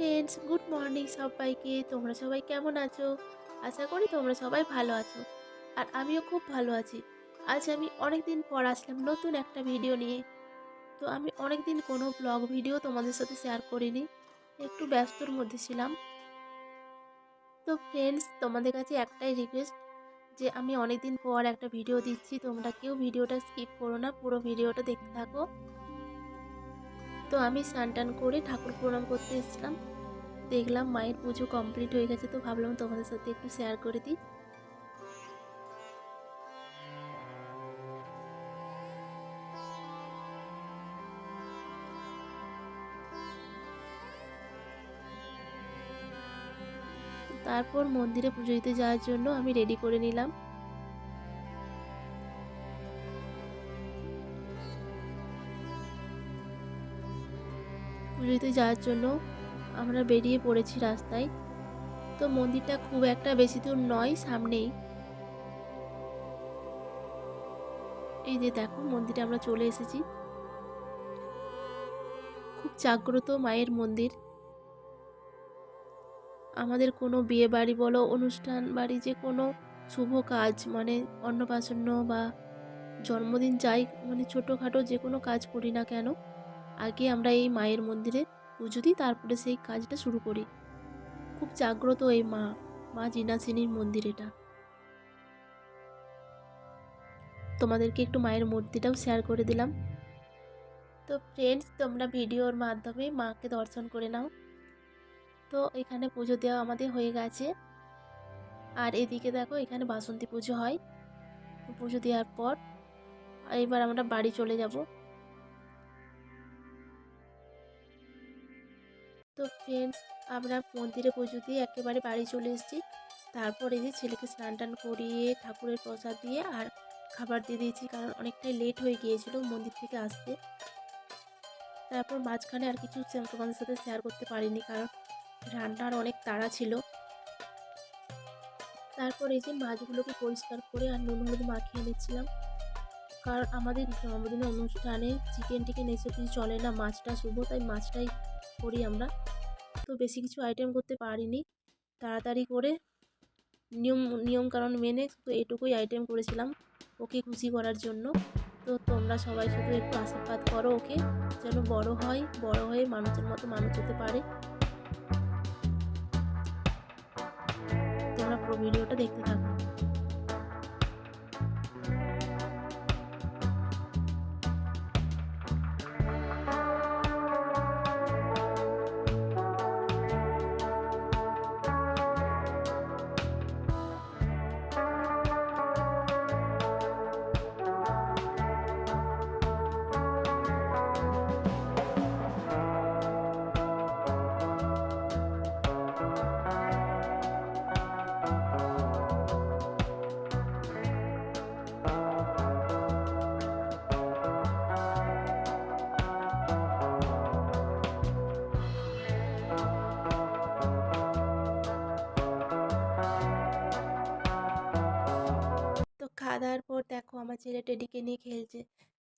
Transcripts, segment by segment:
Friends good morning সবাইকে। তোমরা সবাই কেমন আছো? আশা করি তোমরা সবাই ভালো আছো। আর আমিও খুব ভালো আছি। আজ আমি অনেক দিন পর আসলাম নতুন একটা ভিডিও নিয়ে। তো আমি অনেক দিন কোনো ব্লগ ভিডিও তোমাদের সাথে শেয়ার করিনি। একটু ব্যস্তর মধ্যে ছিলাম। তো ফ্রেন্ডস তোমাদের কাছে একটাই রিকোয়েস্ট যে আমি অনেক দিন পর একটা ভিডিও দিচ্ছি। তোমরা কেউ ভিডিওটা স্কিপ করো না, পুরো ভিডিওটা দেখতে থাকো। তো আমি স্নান করে ঠাকুর প্রণাম করতে এসেছিলাম। দেখলাম মায়ের পুজো কমপ্লিট হয়ে গেছে, তো ভাবলাম তোমাদের সাথে একটু শেয়ার করে দিই। তারপর মন্দিরে পুজো দিতে যাওয়ার জন্য আমি রেডি করে নিলাম। পুজো দিতে যাওয়ার জন্য আমরা বেরিয়ে পড়েছি রাস্তায়। তো মন্দিরটা খুব একটা বেশি দূর নয়, সামনেই। এই যে দেখো, মন্দিরে আমরা চলে এসেছি। খুব জাগ্রত মায়ের মন্দির। আমাদের কোনো বিয়ে বাড়ি বলো, অনুষ্ঠান বাড়ি, যে কোনো শুভ কাজ মানে অন্নপ্রাশন্ন বা জন্মদিন যাই মানে ছোটোখাটো যে কোনো কাজ করি না কেন আগে আমরা এই মায়ের মন্দিরে পুজো দিই, তারপরে সেই কাজটা শুরু করি। খুব জাগ্রত এই মা মা জিনাসিনীর মন্দির এটা। তোমাদেরকে একটু মায়ের মূর্তিটাও শেয়ার করে দিলাম। তো ফ্রেন্ডস তোমরা ভিডিওর মাধ্যমে মাকে দর্শন করে নাও। তো এখানে পুজো দেওয়া আমাদের হয়ে গেছে। আর এদিকে দেখো, এখানে বাসন্তী পুজো হয়। পুজো দেওয়ার পর, এবার আমরা বাড়ি চলে যাব। তো ফ্রেন্ডস আমরা মন্দিরে পুজো দিয়ে একেবারে বাড়ি চলে এসেছি। তারপর যে ছেলেকে স্নান টান করিয়ে ঠাকুরের প্রসাদ দিয়ে আর খাবার দিয়ে দিয়েছি কারণ অনেকটাই লেট হয়ে গিয়েছিল মন্দির থেকে আসতে। তারপর মাঝখানে আর কিছু তোমাদের সাথে শেয়ার করতে পারিনি কারণ রান্নার অনেক তাড়া ছিল। তারপর এই যে মাছগুলোকে পরিষ্কার করে আর নুন হলুদ মাখিয়ে নিচ্ছিলাম। কারণ আমাদের জন্মদিনের অনুষ্ঠানে চিকেন টিকেন এসব কিছু চলে না, মাছটা শুভ, তাই মাছটাই করি আমরা। তো বেশি কিছু আইটেম করতে পারিনি। তাড়াতাড়ি করে নিয়ম নিয়ম কারণ মেনে তো এটুকুই আইটেম করেছিলাম ওকে খুশি করার জন্য। তো তোমরা সবাই শুধু একটু আশীর্বাদ করো ওকে, যেন বড় হয়, বড় হয়ে মানুষের মতো মানুষ হতে পারে। তোমরা ভিডিওটা দেখতে থাকো। পর দেখো আমার ছেলে টেডিকে নিয়ে খেলছে।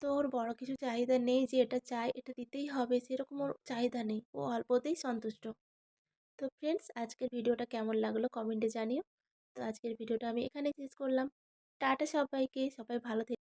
তো ওর বড় কিছু চাহিদা নেই যে এটা চাই, এটা দিতেই হবে, সেরকম ওর চাহিদা নেই। ও অল্পতেই সন্তুষ্ট। তো ফ্রেন্ডস আজকের ভিডিওটা কেমন লাগল কমেন্টে জানিও। তো আজকের ভিডিওটা আমি এখানে শেষ করলাম। টাটা সবাইকে, সবাই ভালো থেকে।